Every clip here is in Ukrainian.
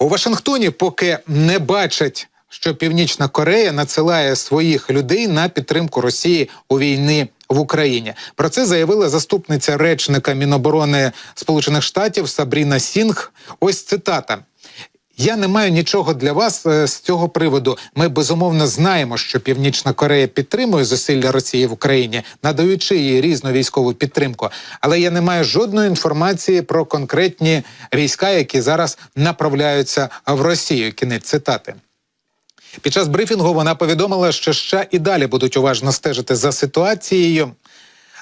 У Вашингтоні поки не бачать, що Північна Корея надсилає своїх людей на підтримку Росії у війні в Україні. Про це заявила заступниця речника Міноборони Сполучених Штатів Сабріна Сінг. Ось цитата. Я не маю нічого для вас е, з цього приводу. Ми безумовно знаємо, що Північна Корея підтримує зусилля Росії в Україні, надаючи їй різну військову підтримку. Але я не маю жодної інформації про конкретні війська, які зараз направляються в Росію. Кінець цитати. Під час брифінгу вона повідомила, що США і далі будуть уважно стежити за ситуацією.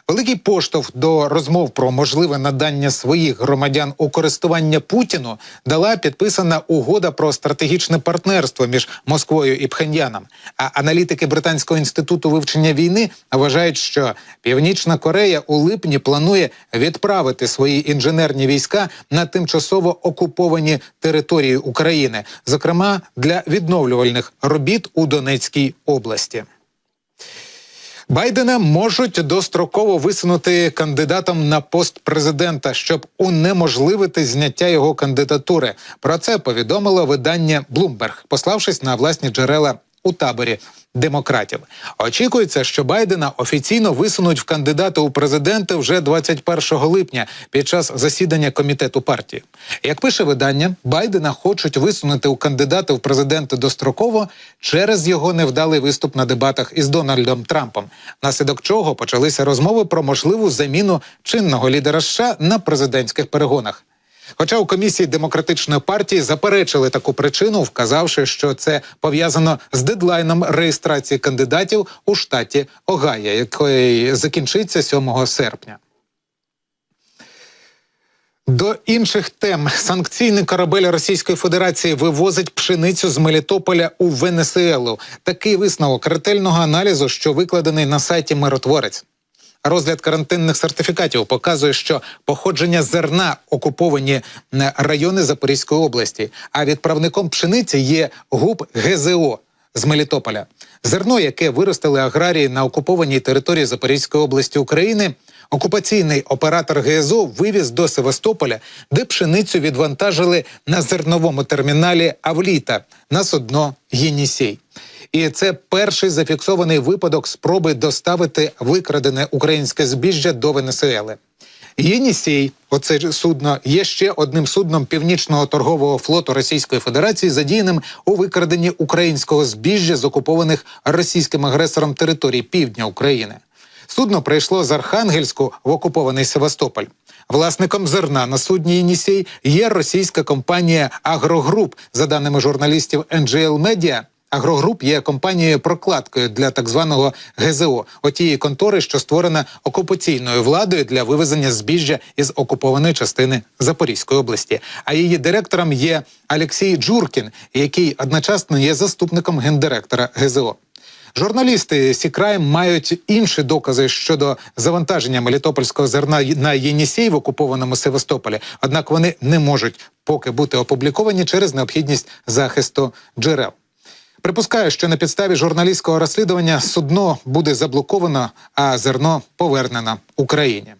Великий поштовх до розмов про можливе надання своїх громадян у користування Путіну дала підписана угода про стратегічне партнерство між Москвою і Пхеньяном. А аналітики Британського інституту вивчення війни вважають, що Північна Корея у липні планує відправити свої інженерні війська на тимчасово окуповані території України, зокрема для відновлювальних робіт у Донецькій області. Байдена можуть достроково висунути кандидатом на пост президента, щоб унеможливити зняття його кандидатури. Про це повідомило видання Bloomberg, пославшись на власні джерела у таборі демократів. Очікується, що Байдена офіційно висунуть в кандидати у президенти вже 21 липня під час засідання комітету партії. Як пише видання, Байдена хочуть висунути у кандидати в президенти достроково через його невдалий виступ на дебатах із Дональдом Трампом, внаслідок чого почалися розмови про можливу заміну чинного лідера США на президентських перегонах. Хоча у комісії демократичної партії заперечили таку причину, вказавши, що це пов'язано з дедлайном реєстрації кандидатів у штаті Огайо, який закінчиться 7 серпня. До інших тем санкційний корабель Російської Федерації вивозить пшеницю з Мелітополя у Венесуелу. Такий висновок ретельного аналізу, що викладений на сайті Миротворець. Розгляд карантинних сертифікатів показує, що походження зерна окуповані е, райони Запорізької області. А відправником пшениці є губ ГЗО з Мелітополя. Зерно, яке виростили аграрії на окупованій території Запорізької області України. Окупаційний оператор ГСО вивіз до Севастополя, де пшеницю відвантажили на зерновому терміналі Авліта на судно Єнісей. І це перший зафіксований випадок спроби доставити викрадене українське збіжжя до Венесуели. Єнісей, оце судно, є ще одним судном північного торгового флоту Російської Федерації, задіяним у викраденні українського збіжжя з окупованих російським агресором територій півдня України. Судно прийшло з Архангельську в окупований Севастополь. Власником зерна на судні Єнісей є російська компанія Агрогруп. За даними журналістів NGL Media, Агрогруп є компанією прокладкою для так званого ГЗО, отієї контори, що створена окупаційною владою для вивезення збіжжя із окупованої частини Запорізької області. А її директором є Олексій Джуркін, який одночасно є заступником гендиректора ГЗО. Журналісти Сікраєм мають інші докази щодо завантаження мелітопольського зерна на Єнісей в окупованому Севастополі. Однак вони не можуть поки бути опубліковані через необхідність захисту джерел. Припускаю, що на підставі журналістського розслідування судно буде заблоковано, а зерно повернено Україні.